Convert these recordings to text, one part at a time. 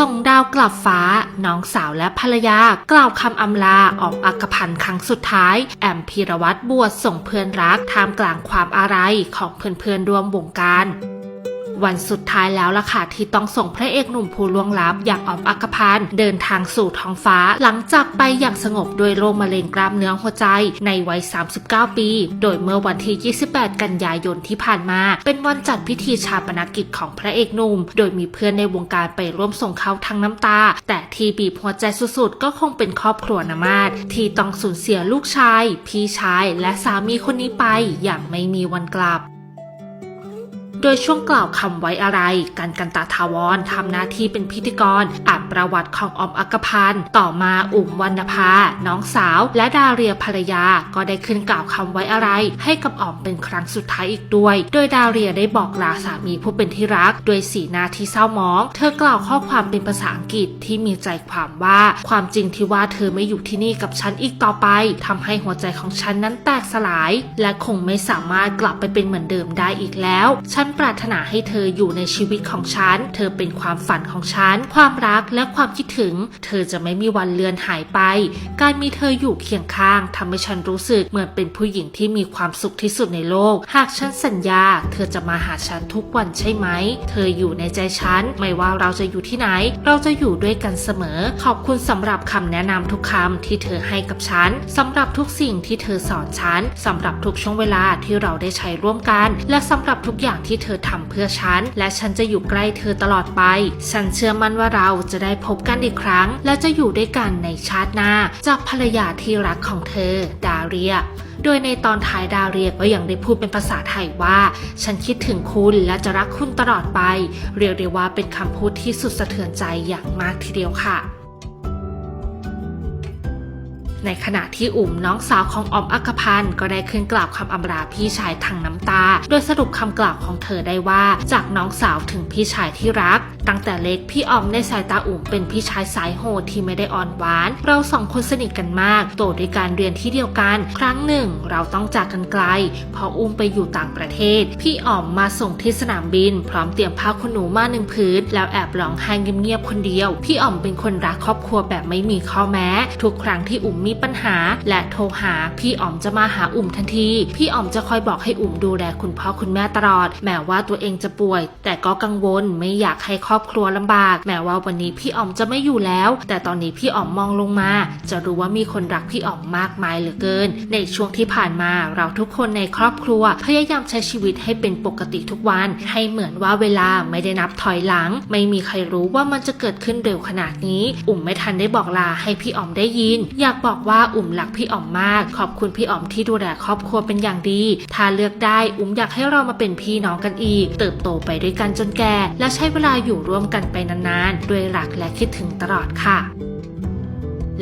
ส่งดาวกลับฟ้า น้องสาวและภรรยา กล่าวคำอำลาออกอักพันครั้งสุดท้าย แอมพีรวัตรบวชส่งเพื่อนรักท่ามกลางความอาลัยของเพื่อนๆร่วมวงการ วันสุดท้ายแล้วล่ะค่ะที่ต้องส่งพระเอกหนุ่มผู้ล่วงลับอย่างออมอักพันธ์เดินทางสู่ท้องฟ้า หลังจากไปอย่างสงบด้วยโรคมะเร็งกล้ามเนื้อหัวใจในวัย 39 ปี โดยเมื่อวันที่ 28 กันยายนที่ผ่านมา เป็นวันจัดพิธีชาปนกิจของพระเอกหนุ่ม โดยมีเพื่อนในวงการไปร่วมส่งเขาทั้งน้ำตา แต่ที่บีบหัวใจสุดๆ ก็คงเป็นครอบครัวนามาศที่ต้องสูญเสียลูกชาย พี่ชาย และสามีคนนี้ไปอย่างไม่มีวันกลับ โดยช่วงกล่าวคำไว้อะไร กันกันตาทาวรทำหน้าที่เป็นพิธีกรอ่านประวัติของอมอักพันธ์ต่อมาอุ๋มวรรณภา น้องสาว และดาเรียภรรยา ก็ได้ขึ้นกล่าวคำไว้อะไร ให้กับออมเป็นครั้งสุดท้ายอีกด้วย โดยดาเรียได้บอกลาสามีผู้เป็นที่รัก ด้วยสีหน้าที่เศร้าหมอง เธอกล่าวข้อความเป็นภาษาอังกฤษที่มีใจความว่าความจริงที่ว่าเธอไม่อยู่ที่นี่กับฉันอีกต่อไปทำให้หัวใจของฉันนั้นแตกสลาย และคงไม่สามารถกลับไปเป็นเหมือนเดิมได้อีกแล้ว ฉันปรารถนาให้เธออยู่ในชีวิตของฉัน เธอเป็นความฝันของฉัน ความรักและความคิดถึง เธอจะไม่มีวันเลือนหายไป การมีเธออยู่เคียงข้างทำให้ฉันรู้สึกเหมือนเป็นผู้หญิงที่มีความสุขที่สุดในโลก หากฉันสัญญา เธอจะมาหาฉันทุกวันใช่ไหม เธออยู่ในใจฉัน ไม่ว่าเราจะอยู่ที่ไหน เราจะอยู่ด้วยกันเสมอ ขอบคุณสำหรับคำแนะนำทุกคำที่เธอให้กับฉันสำหรับทุกสิ่งที่เธอสอนฉันสำหรับทุกช่วงเวลาที่เราได้ใช้ร่วมกัน และสำหรับทุกอย่างที่เธอทำเพื่อฉัน และฉันจะอยู่ใกล้เธอตลอดไป ฉันเชื่อมั่นว่าเราจะได้พบกันอีกครั้ง และจะอยู่ด้วยกันในชาติหน้า จากภรรยาที่รักของเธอ ดาเรียโดยในตอนท้ายดาเรียก็ยังได้พูดเป็นภาษาไทยว่า ฉันคิดถึงคุณและจะรักคุณตลอดไป เรียกได้ว่าเป็นคำพูดที่สุดสะเทือนใจอย่างมากทีเดียวค่ะ ในขณะที่อุ๋มน้องสาวของออมอักพันธ์ก็ได้ขึ้นกล่าวคำอำลาพี่ชายทางน้ำตา โดยสรุปคำกล่าวของเธอได้ว่า จากน้องสาวถึงพี่ชายที่รัก ตั้งแต่เล็กพี่ออมในสายตาอุ๋มเป็นพี่ชายสายโหดที่ไม่ได้อ่อนหวาน เราสองคนสนิทกันมาก โตด้วยการเรียนที่เดียวกัน ครั้งหนึ่ง เราต้องจากกันไกลพราะอุ้มไปอยู่ต่างประเทศ พี่ออมมาส่งที่สนามบิน พร้อมเตรียมผ้าขนหนูมาหนึ่งผืนแล้วแอบร้องไห้เงียบๆคนเดียว พี่ออมเป็นคนรักครอบครัวแบบไม่มีข้อแม้ ทุกครั้งที่อุ๋มมีปัญหา และโทรหา พี่ออมจะมาหาอุ๋มทันที พี่ออมจะคอยบอกให้อุ๋มดูแลคุณพ่อคุณแม่ตลอด แม้ว่าตัวเองจะป่วย แต่ก็กังวลไม่อยากให้ครอบครัวลำบาก แม้ว่าวันนี้พี่ออมจะไม่อยู่แล้ว แต่ตอนนี้พี่ออมมองลงมา จะรู้ว่ามีคนรักพี่ออมมากมายเหลือเกิน ในช่วงที่ผ่านมาเราทุกคนในครอบครัว พยายามใช้ชีวิตให้เป็นปกติทุกวัน ให้เหมือนว่าเวลาไม่ได้นับถอยหลัง ไม่มีใครรู้ว่ามันจะเกิดขึ้นเร็วขนาดนี้ อุ๋มไม่ทันได้บอกลาให้พี่ออมได้ยิน อยากบอกว่าอุ๋มหลักพี่ออมมาก ขอบคุณพี่ออมที่ดูแลครอบครัวเป็นอย่างดี ถ้าเลือกได้อุ๋มอยากให้เรามาเป็นพี่น้องกันอีก เติบโตไปด้วยกันจนแก่ และใช้เวลาอยู่ร่วมกันไปนานๆ ด้วยรักและคิดถึงตลอดค่ะ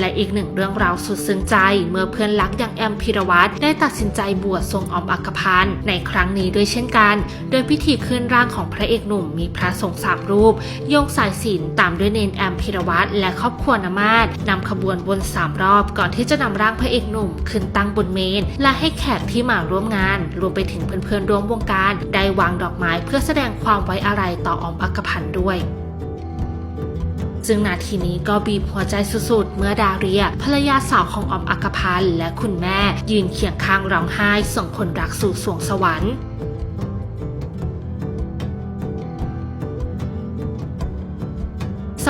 และอีกหนึ่งเรื่องราวสุดซึ้งใจ เมื่อเพื่อนรักอย่างแอมพิรวัตรได้ตัดสินใจบวชทรงออมอักพันธ์ในครั้งนี้ด้วยเช่นกัน โดยพิธีเคลื่อนร่างของพระเอกหนุ่มมีพระสงฆ์สามรูป โยงสายสิญจนตามด้วยเนนแอมพิรวัตรและครอบครัวนามาศนำขบวนวนสามรอบ ก่อนที่จะนำร่างพระเอกหนุ่มขึ้นตั้งบนเมน และให้แขกที่มาร่วมงาน รวมไปถึงเพื่อนๆร่วมวงการ ได้วางดอกไม้เพื่อแสดงความไว้อาลัยต่อออมอักพันธ์ด้วย ซึ่งนาทีนี้ก็บีบหัวใจสุดๆ เมื่อดาเรีย ภรรยาสาวของออมอักพันและคุณแม่ ยืนเคียงข้างร้องไห้ส่งคนรักสู่สวงสวรรค์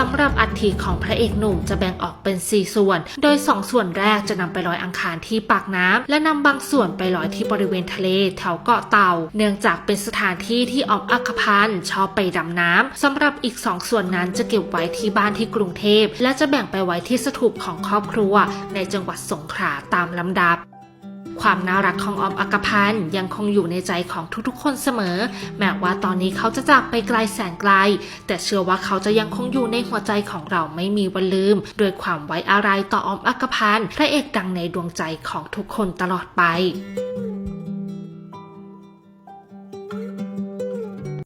สำหรับอัฐิของพระเอกหนุ่มจะแบ่งออกเป็น 4 ส่วน โดย 2 ส่วนแรกจะนำไปลอยอังคารที่ปากน้ำและนำบางส่วนไปลอยที่บริเวณทะเลแถวเกาะเต่า เนื่องจากเป็นสถานที่ที่ออมอักขพันธ์ชอบไปดำน้ำสำหรับอีก 2 ส่วนนั้นจะเก็บไว้ที่บ้านที่กรุงเทพและจะแบ่งไปไว้ที่สถูปของครอบครัว ในจังหวัดสงขลาตามลำดับ ความน่ารักของออมอักพันธ์ยังคงอยู่ในใจของทุกๆ คนเสมอ แม้ว่าตอนนี้เขาจะจากไปไกลแสนไกล แต่เชื่อว่าเขาจะยังคงอยู่ในหัวใจของเราไม่มีวันลืมโดวยความไว้อาลัยต่อออมอักพันธ์พระเอกดังในดวงใจของทุกคนตลอดไป